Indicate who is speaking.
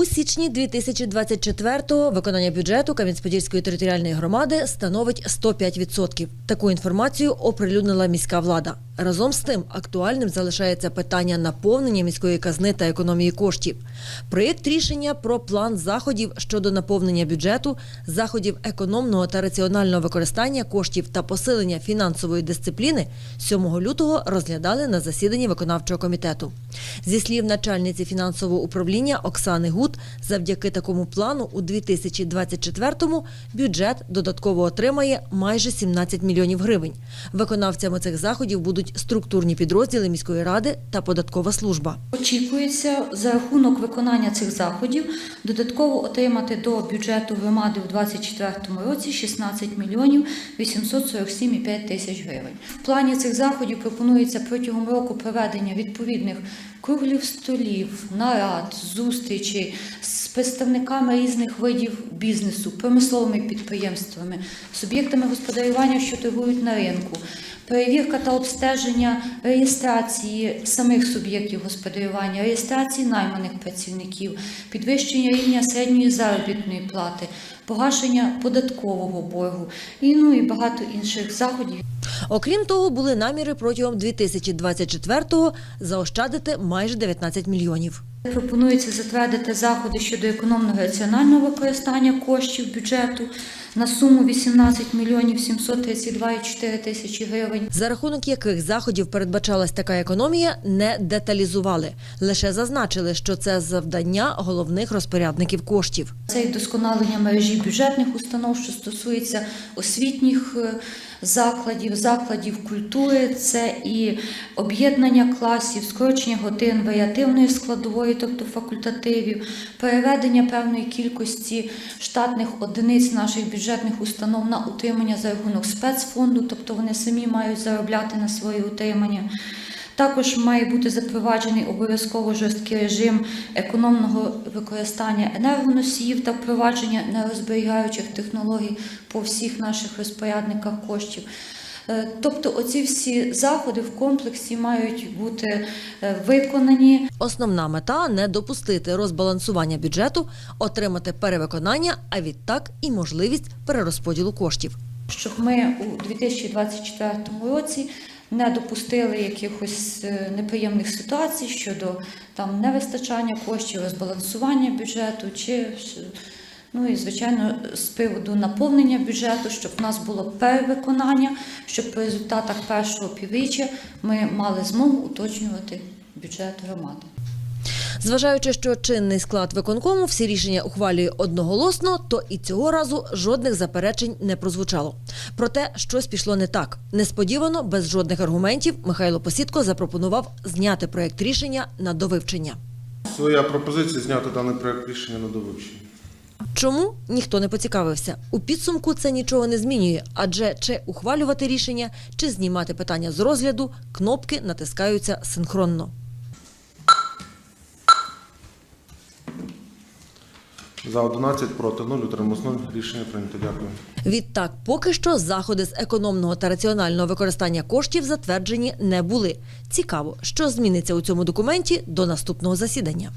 Speaker 1: У січні 2024-го виконання бюджету Кам'янець-Подільської територіальної громади становить 105%. Таку інформацію оприлюднила міська влада. Разом з тим актуальним залишається питання наповнення міської казни та економії коштів. Проєкт рішення про план заходів щодо наповнення бюджету, заходів економного та раціонального використання коштів та посилення фінансової дисципліни 7 лютого розглядали на засіданні виконавчого комітету. Зі слів начальниці фінансового управління Оксани Гуд, завдяки такому плану у 2024-му бюджет додатково отримає майже 17 мільйонів гривень. Виконавцями цих заходів будуть структурні підрозділи міської ради та податкова служба.
Speaker 2: Очікується за рахунок виконання цих заходів додатково отримати до бюджету громади у 2024 році 16 мільйонів 847,5 тисяч гривень. В плані цих заходів пропонується протягом року проведення відповідних круглів столів, нарад, зустрічей з представниками різних видів бізнесу, промисловими підприємствами, суб'єктами господарювання, що торгують на ринку. Перевірка та обстеження реєстрації самих суб'єктів господарювання, реєстрації найманих працівників, підвищення рівня середньої заробітної плати, погашення податкового боргу і ну і багато інших заходів.
Speaker 1: Окрім того, були наміри протягом 2024-го заощадити майже 19 мільйонів.
Speaker 2: Пропонується затвердити заходи щодо економного раціонального використання коштів бюджету на суму 18 мільйонів 732,4 тисячі гривень.
Speaker 1: За рахунок яких заходів передбачалась така економія, не деталізували. Лише зазначили, що це завдання головних розпорядників коштів.
Speaker 2: Це і вдосконалення мережі бюджетних установ, що стосується освітніх е, закладів, закладів культури, це і об'єднання класів, скорочення годин варіативної складової, тобто факультативів, переведення певної кількості штатних одиниць наших бюджетних установ на утримання за рахунок спецфонду, тобто вони самі мають заробляти на своє утримання. Також має бути запроваджений обов'язково жорсткий режим економного використання енергоносіїв та впровадження нерозберігаючих технологій по всіх наших розпорядниках коштів. Е, Тобто, оці всі заходи в комплексі мають бути е, виконані
Speaker 1: Основна мета не допустити розбалансування бюджету, отримати перевиконання, а відтак і можливість перерозподілу коштів.
Speaker 2: щоб ми у 2024 році не допустили якихось е, неприємних ситуацій щодо там невистачання коштів, розбалансування бюджету чи ну і звичайно з приводу наповнення бюджету, щоб в нас було перевиконання, щоб по результатах першого півріччя ми мали змогу уточнювати бюджет громади.
Speaker 1: Зважаючи, що чинний склад виконкому всі рішення ухвалює одноголосно, то і цього разу жодних заперечень не прозвучало. Проте щось пішло не так. Несподівано, без жодних аргументів, Михайло Посідко запропонував зняти проєкт рішення на довивчення.
Speaker 3: Своя пропозиція зняти даний проект рішення на довивчення.
Speaker 1: Чому ніхто не поцікавився? У підсумку це нічого не змінює, адже чи ухвалювати рішення, чи знімати питання з розгляду, кнопки натискаються синхронно.
Speaker 3: За 11 проти 0, утрималось 0. Рішення прийнято. Дякую.
Speaker 1: Відтак, поки що заходи з економного та раціонального використання коштів затверджені не були. Цікаво, що зміниться у цьому документі до наступного засідання.